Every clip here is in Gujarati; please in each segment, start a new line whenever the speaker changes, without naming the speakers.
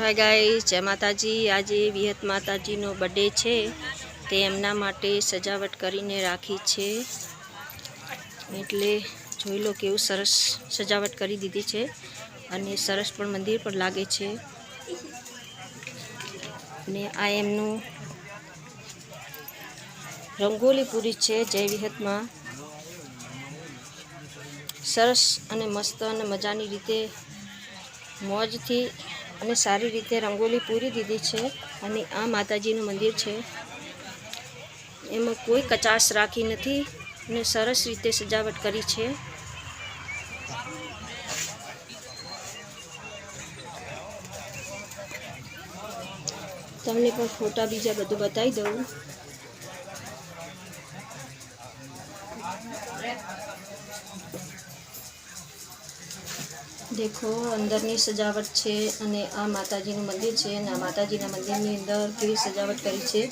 હાય ગાઈસ, જય માતાજી. આજે વિહત માતાજીનો બર્થડે છે. તે એમના માટે સજાવટ કરીને રાખી છે. એટલે જોઈ લો કેવું સરસ સજાવટ કરી દીધી છે. અને સરસ પણ મંદિર પણ લાગે છે. અને આ એમનું રંગોલી પૂરી છે જય વિહતમાં. સરસ અને મસ્ત અને મજાની રીતે મોજથી અને સારી રીતે રંગોલી પૂરી દીધી છે અને આ માતાજીનું મંદિર છે. એમાં કોઈ કચાશ રાખી નથી અને સરસ રીતે સજાવટ કરી છે. તમને પણ ફોટા બીજા બધું બતાવી દઉં. દેખો, અંદરની સજાવટ છે અને આ માતાજીનું મંદિર છે અને આ માતાજીના મંદિરની અંદર કેવી સજાવટ કરી છે.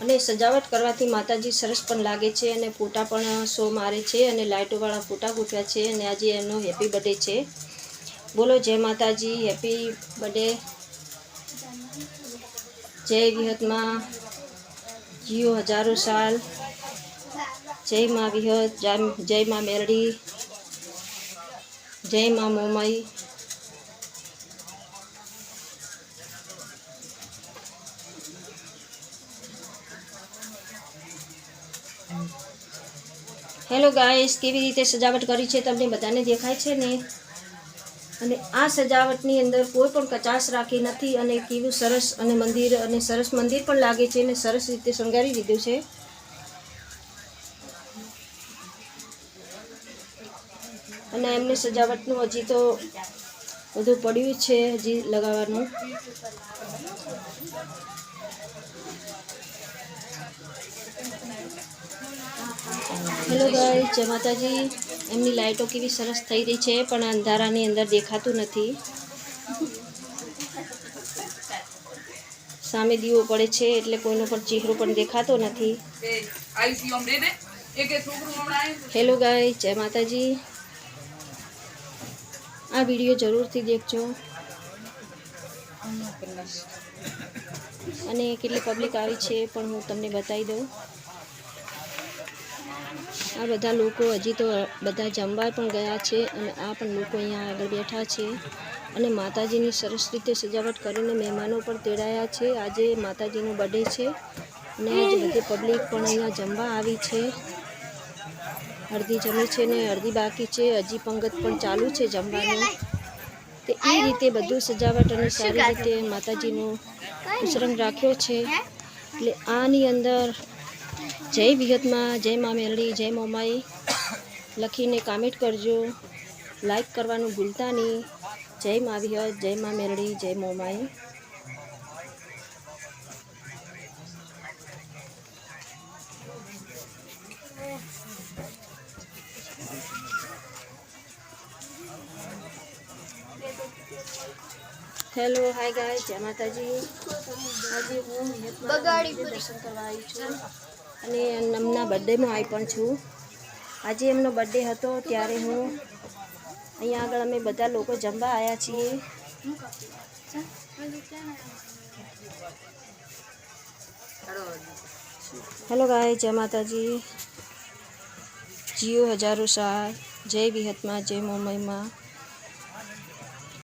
અને સજાવટ કરવાથી માતાજી સરસ પણ લાગે છે અને ફોટા પણ શો મારે છે અને લાઇટોવાળા ફોટા ગોઠવ્યા છે અને આજે એનો હેપી બર્થડે છે. બોલો, જય માતાજી, હેપી બર્થડે. જય વિહતમાં, જીઓ હજારો સાલ. જય મા વિહત, જય મા મેરડી. જય મા મોમાઈ. હેલો ગાઈસ કેવી રીતે સજાવટ કરી છે તમને બધાને દેખાય છે ને? અને આ સજાવટની અંદર કોઈ પણ કચાશ રાખી નથી અને કેવું સરસ અને મંદિર અને સરસ મંદિર પણ લાગે છે અને સરસ રીતે શણગારી દીધું છે. અને એમની સજાવટનું હજી તો બધું પડ્યું છે હજી લગાવવાનું. હેલો ગાય જય માતાજી. એમની લાઇટો કેવી સરસ થઈ રહી છે પણ અંધારાની અંદર દેખાતું નથી. સામે દીવો પડે છે એટલે કોઈનો પણ ચહેરો પણ દેખાતો નથી. હેલો ગાય જય માતાજી. આ વીડિયો જરૂરથી દેખજો. અને કેટલી પબ્લિક આવી છે પણ હું તમને બતાવી દઉં. આ બધા લોકો હજી તો બધા જમવા પણ ગયા છે અને આ પણ લોકો અહીંયા આગળ બેઠા છે. અને માતાજીની સરસ રીતે સજાવટ કરીને મહેમાનો પણ તેડાયા છે. આજે માતાજીનો બર્થડે છે. અને આજે બધી પબ્લિક પણ અહીંયા જમવા આવી છે. અડધી જમી છે ને અડધી બાકી છે. હજી પંગત પણ ચાલુ છે જમવાનું. તે એ રીતે બધું સજાવટ અને સારી રીતે માતાજીનો ઉસરંગ રાખ્યો છે. એટલે આની અંદર જય વિહતમાં, જય મા મેરડી, જય મોમાઈ લખીને કામેન્ટ કરજો. લાઈક કરવાનું ભૂલતા નહીં. જય મા વિહત, જય મા મેરડી, જય મોમાઈ. હેલો હાય ગાય જય માતાજી. આજે હું દર્શન કરવા આવી છું અને એમના બર્થડેમાં આવી પણ છું. આજે એમનો બર્થડે હતો ત્યારે હું અહીંયા આગળ અમે બધા લોકો જમવા આવ્યા છીએ. હેલો ગાય જય માતાજી. જીઓ હજારો સાલ. જય વિહતમાં જય મોમઈમાં